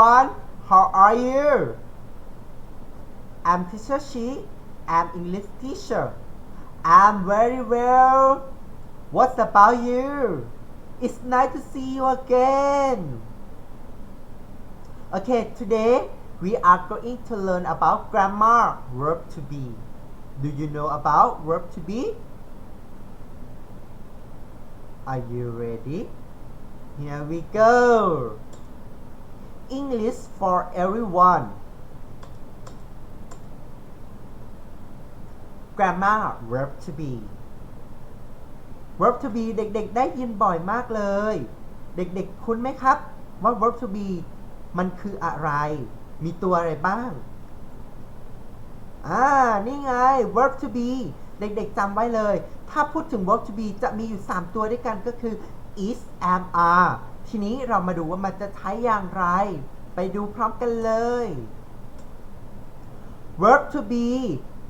Everyone how are you? I'm teacher Shi I'm English teacher. I'm very well. What's about you? It's nice to see you again. Okay today we are going to learn about grammar verb to be. Do you know about verb to be? Are you ready? Here we go English for everyone grammar verb to be verb to be เด็กๆ ได้ยินบ่อยมากเลย เด็กๆ คุ้นไหมครับ ว่า verb to be มันคืออะไร มีตัวอะไรบ้าง อ่า นี่ไง verb to be เด็กๆจำไว้เลย ถ้าพูดถึง verb to be จะมีอยู่ 3 ตัวด้วยกันก็คือ is am are ทีนี้เรามาดูว่ามันจะใช้อย่างไร ไปดูพร้อมกันเลย verb to be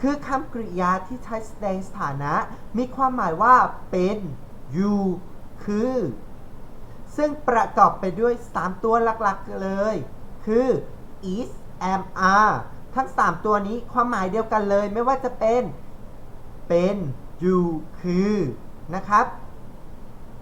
คือคำกริยาที่ใช้แสดงสถานะ มีความหมายว่าเป็น อยู่คือ ซึ่งประกอบไปด้วย 3 ตัวหลักๆเลย คือ is am are ทั้ง 3 ตัวนี้ความหมายเดียวกันเลย ไม่ว่าจะเป็น เป็น อยู่ คือ นะครับ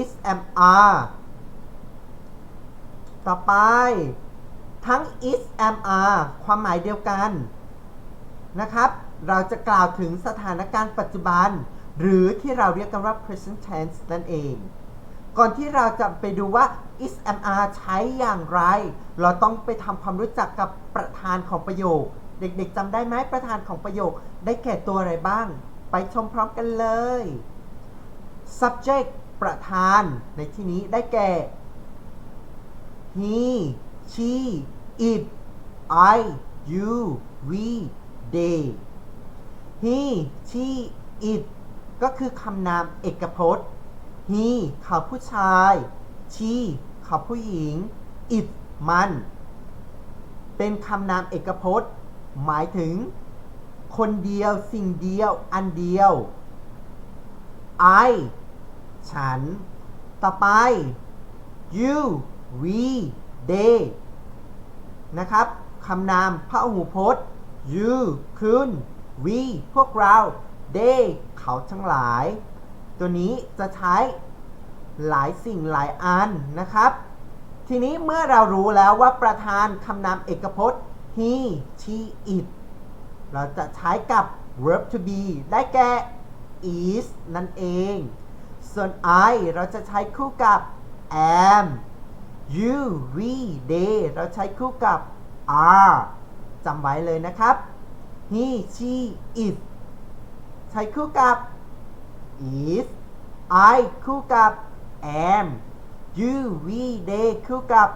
is am are ต่อไป ทั้ง is am are ความหมายเดียวกันนะครับ เราจะกล่าวถึงสถานการณ์ปัจจุบัน หรือที่เราเรียกกันว่า present tense นั่นเอง ก่อนที่เราจะไปดูว่า is am are ใช้อย่างไร เราต้องไปทำความรู้จักกับประธานของประโยค เด็กๆจำได้ไหมประธานของประโยค ได้แก่ตัวอะไรบ้าง ไปชมพร้อมกันเลย subject ประธานในที่นี้ได้แก่ he she it I you we they he she it ก็คือคำนามเอกพจน์ he เขาผู้ชาย she เขาผู้หญิง it มัน เป็นคำนามเอกพจน์ หมายถึง คนเดียวสิ่งเดียวอันเดียว I ฉัน ต่อไป you we they นะครับคำนามพระหูพจน์ you คุณ we พวกเรา they เขาทั้งหลาย ตัวนี้จะใช้หลายสิ่งหลายอันนะครับ ทีนี้เมื่อเรารู้แล้วว่าประธานคำนามเอกพจน์ he she it เราจะใช้กับ verb to be ได้แก่ is นั่นเอง ส่วน I เราจะใช้คู่กับ am you we they เราใช้คู่กับ are จำไว้เลยนะครับ he she it ใช้คู่กับ is I คู่กับ am you we they คู่กับ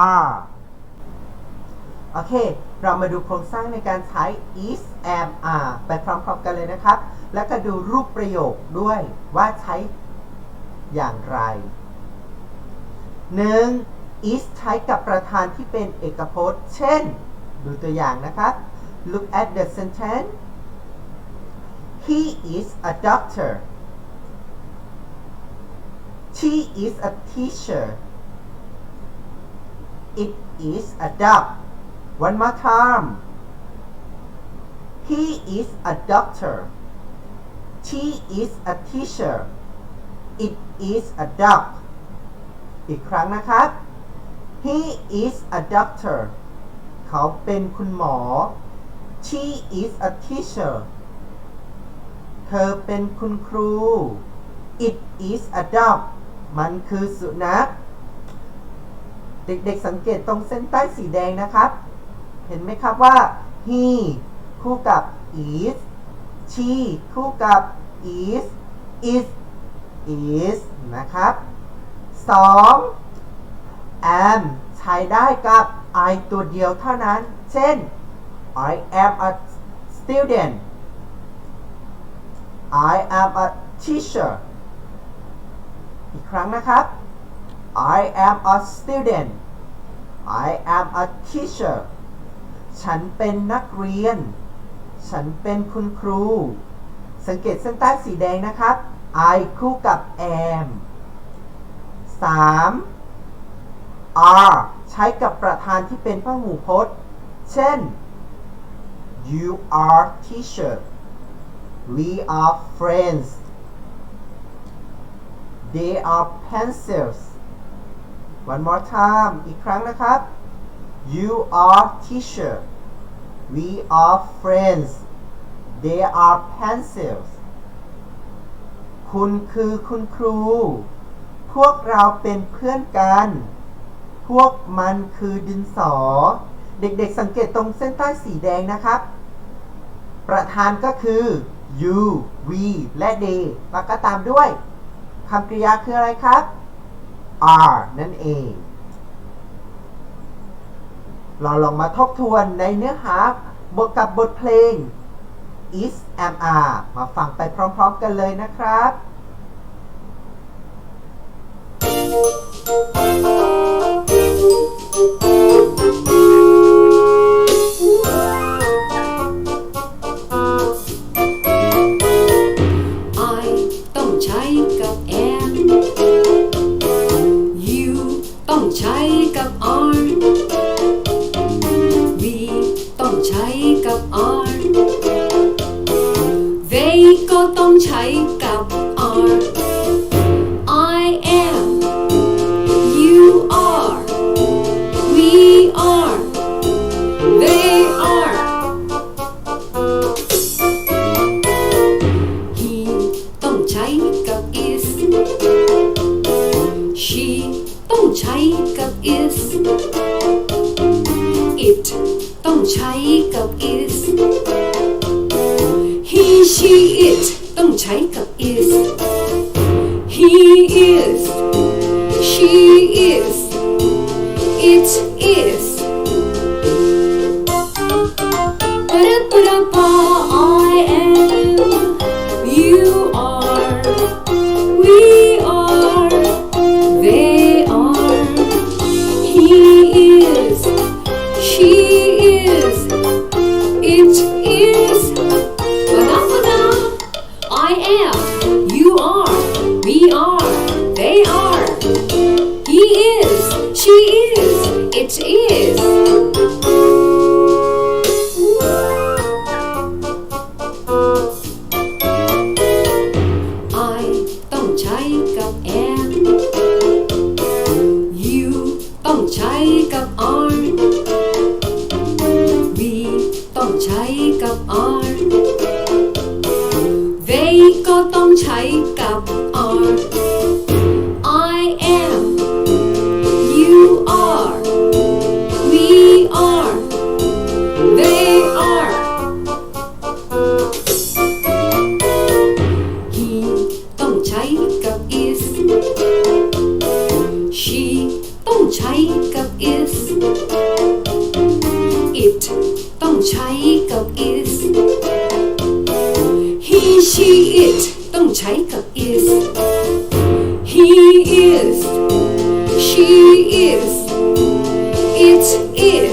are โอเค เรามาดูโครงสร้างในการใช้ is am are ไปพร้อมๆกันเลยนะครับ แล้วก็ดูรูปประโยคด้วยว่าใช้อย่างไร 1. is ใช้กับประธานที่เป็นเอกพจน์ เช่น ดูตัวอย่างนะครับ look at the sentence he is a doctor she is a teacher it is a dog one more time he is a doctor she is a teacher it is a dog อีกครั้งนะครับ he is a doctor เขาเป็นคุณหมอ she is a teacher เธอเป็นคุณครู it is a dog มันคือสุนัข เด็กๆสังเกตตรงเส้นใต้สีแดงนะครับ เห็นไหมครับว่า he คู่กับ is she คู่กับ is it is นะครับ 2. am ใช้ได้กับ I ตัวเดียวเท่านั้น เช่น I am a student I am a teacher อีกครั้งนะครับ I am a student I am a teacher ฉันเป็นนักเรียน ฉันเป็นคุณครู สังเกตเส้นใต้สีแดงนะครับ I คู่กับ am 3. are ใช้ช้กับประธานที่เป็นพหูพจน์ เช่น you are teacher we are friends they are pencils one more time อีกครั้งนะครับ you are teacher we are friends they are pencils คุณคือคุณครู พวกเราเป็นเพื่อนกัน พวกมันคือดินสอ เด็กๆสังเกตตรงเส้นใต้สีแดงนะครับ ประธานก็คือ you we และ they แล้วก็ตามด้วยคำกริยาคืออะไรครับ are นั่นเอง เราลองมาทบทวนในเนื้อหาบทกับบทเพลง is am are มาฟังไปพร้อมๆกันเลยนะครับ They ก็ต้องใ It ต้องใช้กับ is He she it ต้องใช้กับ is He is He she it ต้องใช้กับ is He is She is It is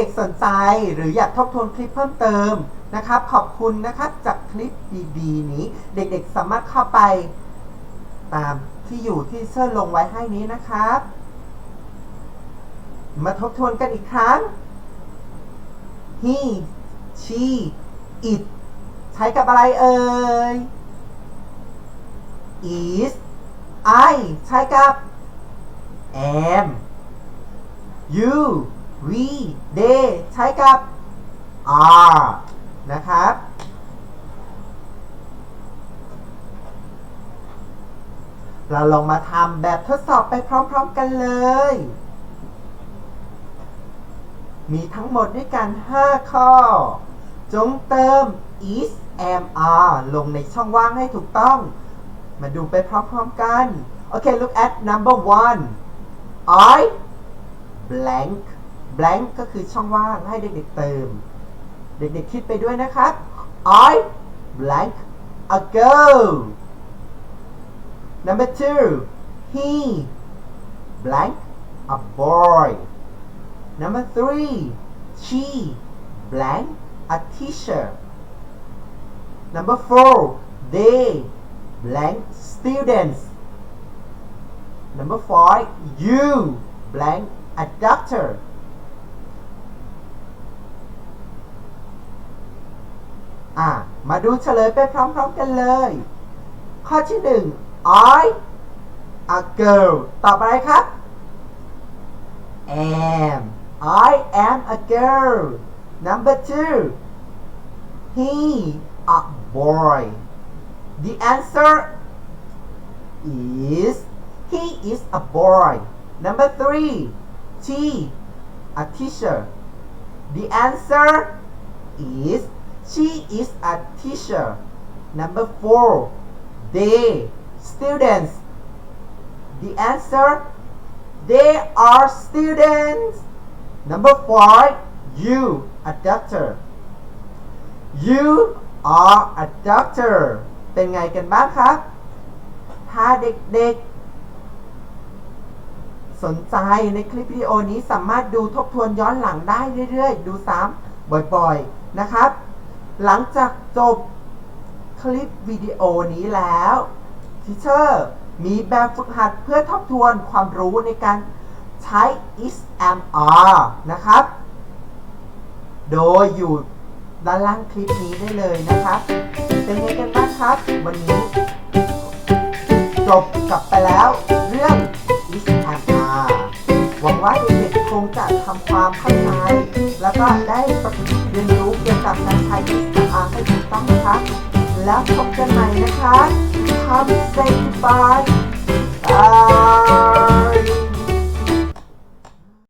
ด็กๆสนใจหรืออยากทบทวนคลิปเพิ่มเติมนะครับ ขอบคุณนะครับจากคลิปดีๆนี้ เด็กๆสามารถเข้าไปตามที่อยู่ที่เชิญลงไว้ให้นี้นะครับ มาทบทวนกันอีกครั้ง he she it ใช้กับอะไรเอ่ย is I ใช้กับ am you we they ใช้กับ are นะครับ เราลองมาทำแบบทดสอบไปพร้อมๆกันเลย มีทั้งหมดด้วยกัน 5 ข้อ จงเติม is am are ลงในช่องว่างให้ถูกต้อง มาดูไปพร้อมๆกัน โอเค look at number one I blank blank ก็คือช่องว่างให้เด็กๆเติม เด็กๆคิดไปด้วยนะครับ I blank a girl number two he blank a boy number three she blank a teacher number four they blank students number five you blank a doctor อะ มาดูเฉลยไปพร้อมๆกันเลย ข้อที่หนึ่ง I a girl ตอบอะไรครับ am I am a girl number two he a boy the answer is he is a boy number three she a teacher the answer is she is a teacher number four they students the answer they are students number five you a doctor you are a doctor เป็นไงกันบ้างครับ ถ้าเด็กๆ สนใจในคลิปวิดีโอนี้สามารถดูทบทวนย้อนหลังได้เรื่อยๆ ดูซ้ำบ่อยๆ นะครับ หลังจากจบคลิปวิดีโอนี้แล้วทิเชอร์มีแบบฝึกหัดเพื่อทบทวนความรู้ในการใช้ is am are นะครับ โดยอยู่ด้านล่างคลิปนี้ได้เลยนะครับ เป็นไงกันบ้างครับ วันนี้ จบกลับไปแล้วเรื่อง is am are หวังว่าเด็กๆคงจะทำความเข้าใจแล้วก็ได้ เรียนรู้เกี่ยวกับการใช้ is am are ให้ถูกต้องนะครับแล้วพบกันใหม่นะคะ Come say goodbye bye